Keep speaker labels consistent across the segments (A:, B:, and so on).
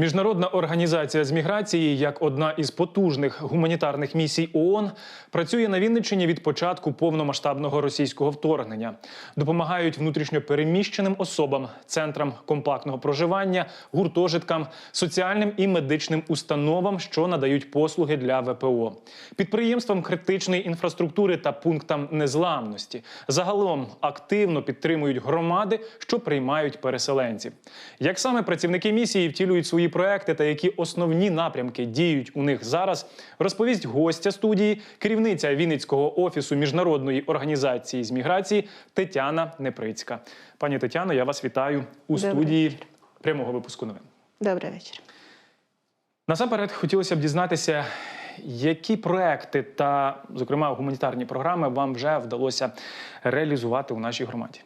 A: Міжнародна організація з міграції, як одна із потужних гуманітарних місій ООН, працює на Вінниччині від початку повномасштабного російського вторгнення. Допомагають внутрішньо переміщеним особам, центрам компактного проживання, гуртожиткам, соціальним і медичним установам, що надають послуги для ВПО, підприємствам критичної інфраструктури та пунктам незламності. Загалом активно підтримують громади, що приймають переселенців. Як саме працівники місії втілюють свої проекти та які основні напрямки діють у них зараз, розповість гостя студії, керівниця Вінницького офісу міжнародної організації з міграції Тетяна Неприцька. Пані Тетяно, я вас вітаю у
B: Добрий
A: студії
B: вечір.
A: прямого випуску новин.
B: Добрий вечір.
A: Насамперед хотілося б дізнатися, які проекти та, зокрема, гуманітарні програми вам вже вдалося реалізувати у нашій громаді.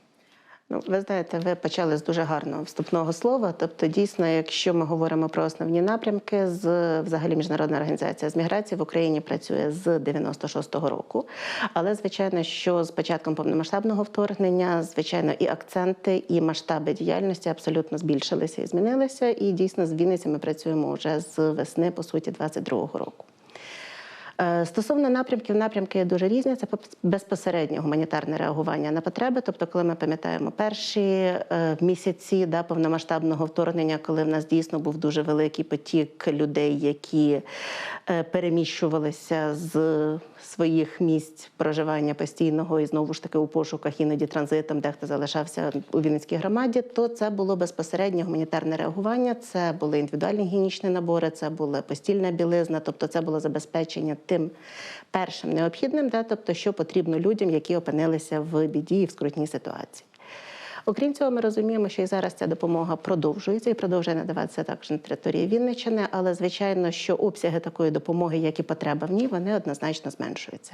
B: Ну, ви знаєте, ви почали з дуже гарного вступного слова. Тобто, дійсно, якщо ми говоримо про основні напрямки, з взагалі міжнародна організація з міграції в Україні працює з 96-го року. Але звичайно, що з початком повномасштабного вторгнення, звичайно, і акценти, і масштаби діяльності абсолютно збільшилися і змінилися. І дійсно з Вінниці ми працюємо вже з весни, по суті, 22-го року. Е, Стосовно напрямків, напрямки дуже різні. Це безпосередньо гуманітарне реагування на потреби. Тобто, коли ми пам'ятаємо перші е, місяці да, повномасштабного вторгнення, коли в нас дійсно був дуже великий потік людей, які е, переміщувалися з своїх місць проживання постійного і знову ж таки у пошуках іноді транзитом, дехто залишався у Вінницькій громаді, то це було безпосередньо гуманітарне реагування. Це були індивідуальні гігієнічні набори, це була постільна білизна, тобто це було забезпечення тим першим необхідним, да, тобто, що потрібно людям, які опинилися в біді і в скрутній ситуації. Окрім цього, ми розуміємо, що і зараз ця допомога продовжується і продовжує надаватися також на території Вінниччини, але звичайно, що обсяги такої допомоги, як і потреба в ній, вони однозначно зменшуються.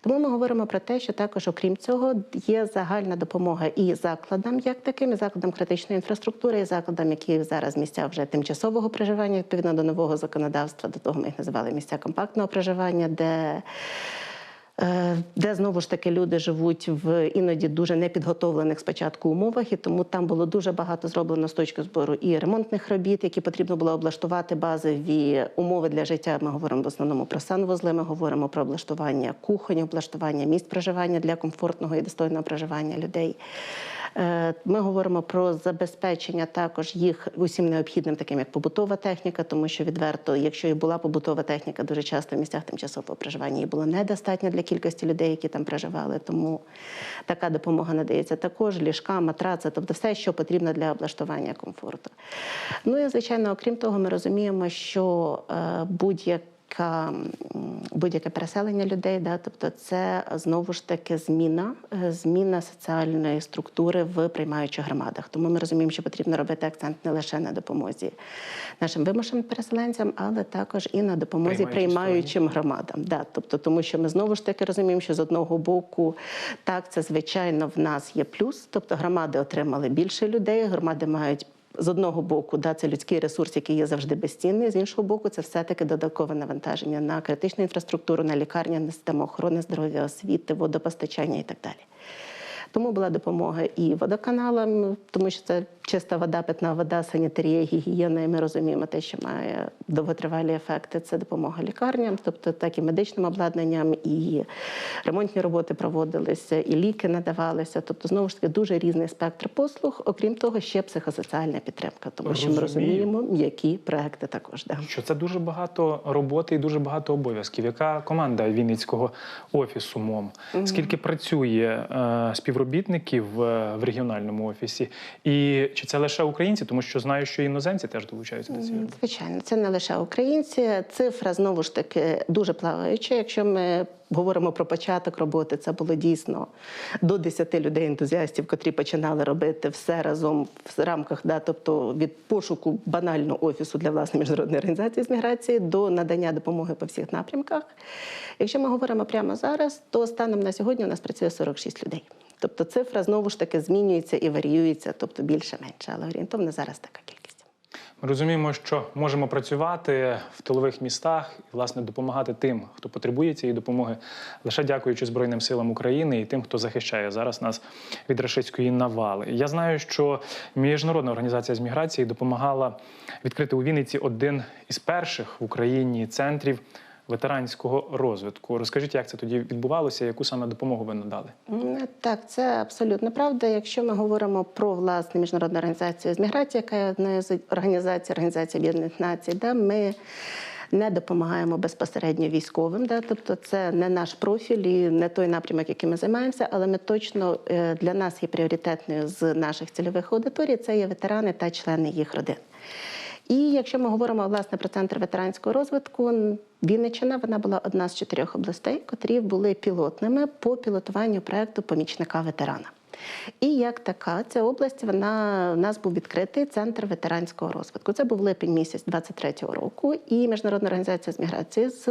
B: Тому ми говоримо про те, що також, окрім цього, є загальна допомога і закладам, як таким, і закладам критичної інфраструктури, і закладам, які зараз місця вже тимчасового проживання, відповідно до нового законодавства, до того ми їх називали місця компактного проживання, де де знову ж таки люди живуть в іноді дуже непідготовлених спочатку умовах, і тому там було дуже багато зроблено з точки збору і ремонтних робіт, які потрібно було облаштувати базові умови для життя. Ми говоримо в основному про санвузли, ми говоримо про облаштування кухонь, облаштування місць проживання для комфортного і достойного проживання людей. Е, Ми говоримо про забезпечення також їх усім необхідним, таким як побутова техніка, тому що відверто, якщо і була побутова техніка, дуже часто в місцях тимчасового проживання її було недостатньо для кількості людей, які там проживали. Тому така допомога надається також ліжка, матраци, тобто все, що потрібно для облаштування комфорту. Ну і звичайно, окрім того, ми розуміємо, що е, будь-як будь-яка, м, будь-яке переселення людей, да, тобто це знову ж таки зміна, е, зміна соціальної структури в приймаючих громадах. Тому ми розуміємо, що потрібно робити акцент не лише на допомозі нашим вимушеним переселенцям, але також і на допомозі приймаючим громадам. Да, тобто, тому що ми знову ж таки розуміємо, що з одного боку, так, це звичайно в нас є плюс, тобто громади отримали більше людей, громади мають з одного боку, да, це людський ресурс, який є завжди безцінний. З іншого боку, це все-таки додаткове навантаження на критичну інфраструктуру, на лікарні, на систему охорони здоров'я, освіти, водопостачання і так далі. Тому була допомога і водоканалам, тому що це чиста вода, питна вода, санітарія, гігієна. І ми розуміємо те, що має довготривалі ефекти. Це допомога лікарням, тобто так і медичним обладнанням, і ремонтні роботи проводилися, і ліки надавалися. Тобто, знову ж таки, дуже різний спектр послуг. Окрім того, ще психосоціальна підтримка, тому що ми розуміємо, які проекти також да.
A: Що це дуже багато роботи і дуже багато обов'язків. Яка команда Вінницького офісу МОМ? Скільки працює е, співробітників е, в регіональному офісі? І чи це лише українці? Тому що знаю, що іноземці теж долучаються до цієї.
B: Звичайно, це не лише українці. Цифра знову ж таки дуже плаваюча. Якщо ми говоримо про початок роботи, це було дійсно до 10 людей ентузіастів, котрі починали робити все разом в рамках, да, тобто від пошуку банального офісу для власної міжнародної організації з міграції до надання допомоги по всіх напрямках. Якщо ми говоримо прямо зараз, то станом на сьогодні у нас працює 46 людей. Тобто цифра знову ж таки змінюється і варіюється, тобто більше-менше, але орієнтовно зараз така кількість.
A: Ми Розуміємо, що можемо працювати в тилових містах і власне допомагати тим, хто потребує цієї допомоги, лише дякуючи Збройним силам України і тим, хто захищає зараз нас від рашистської навали. Я знаю, що міжнародна організація з міграції допомагала відкрити у Вінниці один із перших в Україні центрів ветеранського розвитку. Розкажіть, як це тоді відбувалося, яку саме допомогу ви надали?
B: Так, це абсолютно правда. Якщо ми говоримо про власне міжнародну організацію з міграції, яка є одною з організацій Організації Об'єднаних Націй, де ми не допомагаємо безпосередньо військовим, да, тобто це не наш профіль і не той напрямок, яким ми займаємося, але ми точно е, для нас є пріоритетною з наших цільових аудиторій. Це є ветерани та члени їх родин. І якщо ми говоримо власне про центр ветеранського розвитку, Вінниччина вона була одна з чотирьох областей, котрі були пілотними по пілотуванню проекту помічника ветерана. І як така, ця область вона в нас був відкритий центр ветеранського розвитку. Це був липень місяць 23-го року, і міжнародна організація з міграції з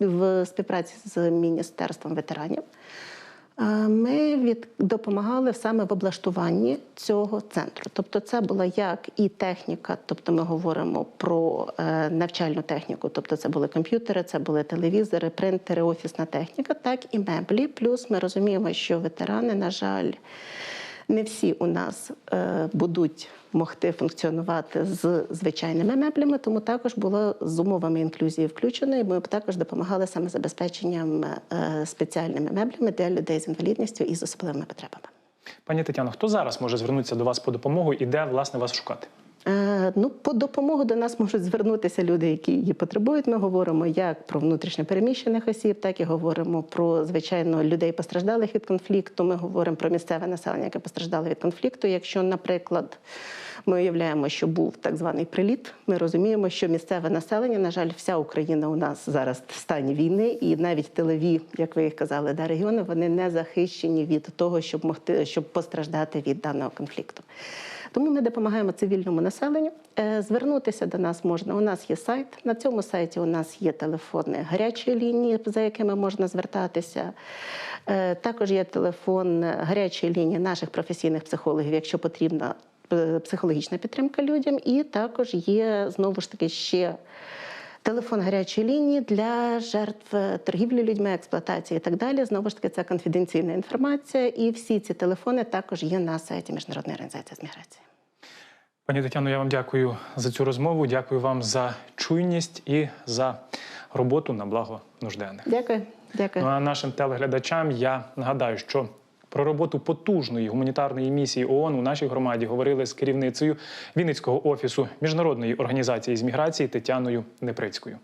B: в співпраці з міністерством ветеранів. Ми від допомагали саме в облаштуванні цього центру. Тобто, це була як і техніка, тобто ми говоримо про е, навчальну техніку, тобто це були комп'ютери, це були телевізори, принтери, офісна техніка, так і меблі. Плюс ми розуміємо, що ветерани, на жаль, не всі у нас е, будуть могти функціонувати з звичайними меблями, тому також було з умовами інклюзії включено. І ми також допомагали саме забезпеченням е, спеціальними меблями для людей з інвалідністю і з особливими потребами.
A: Пані Тетяно, хто зараз може звернутися до вас по допомогу і де власне вас шукати?
B: Е, Ну, по допомогу до нас можуть звернутися люди, які її потребують. Ми говоримо як про внутрішньопереміщених осіб, так і говоримо про звичайно людей постраждалих від конфлікту. Ми говоримо про місцеве населення, яке постраждало від конфлікту. Якщо, наприклад, ми уявляємо, що був так званий приліт, ми розуміємо, що місцеве населення, на жаль, вся Україна у нас зараз в стані війни, і навіть тилові, як ви їх казали, да, регіони вони не захищені від того, щоб могти щоб постраждати від даного конфлікту. Тому ми допомагаємо цивільному населенню. Е, Звернутися до нас можна. У нас є сайт. На цьому сайті у нас є телефони гарячої лінії, за якими можна звертатися. Е, Також є телефон гарячої лінії наших професійних психологів, якщо потрібна е, психологічна підтримка людям. І також є знову ж таки ще. Телефон гарячої лінії для жертв торгівлі людьми, експлуатації і так далі. Знову ж таки, це конфіденційна інформація, і всі ці телефони також є на сайті Міжнародної організації з міграції.
A: Пані Тетяно, я вам дякую за цю розмову. Дякую вам за чуйність і за роботу на благо нужденних.
B: Дякую, дякую.
A: Ну а нашим телеглядачам я нагадаю, що про роботу потужної гуманітарної місії ООН у нашій громаді говорили з керівницею Вінницького офісу міжнародної організації з міграції Тетяною Неприцькою.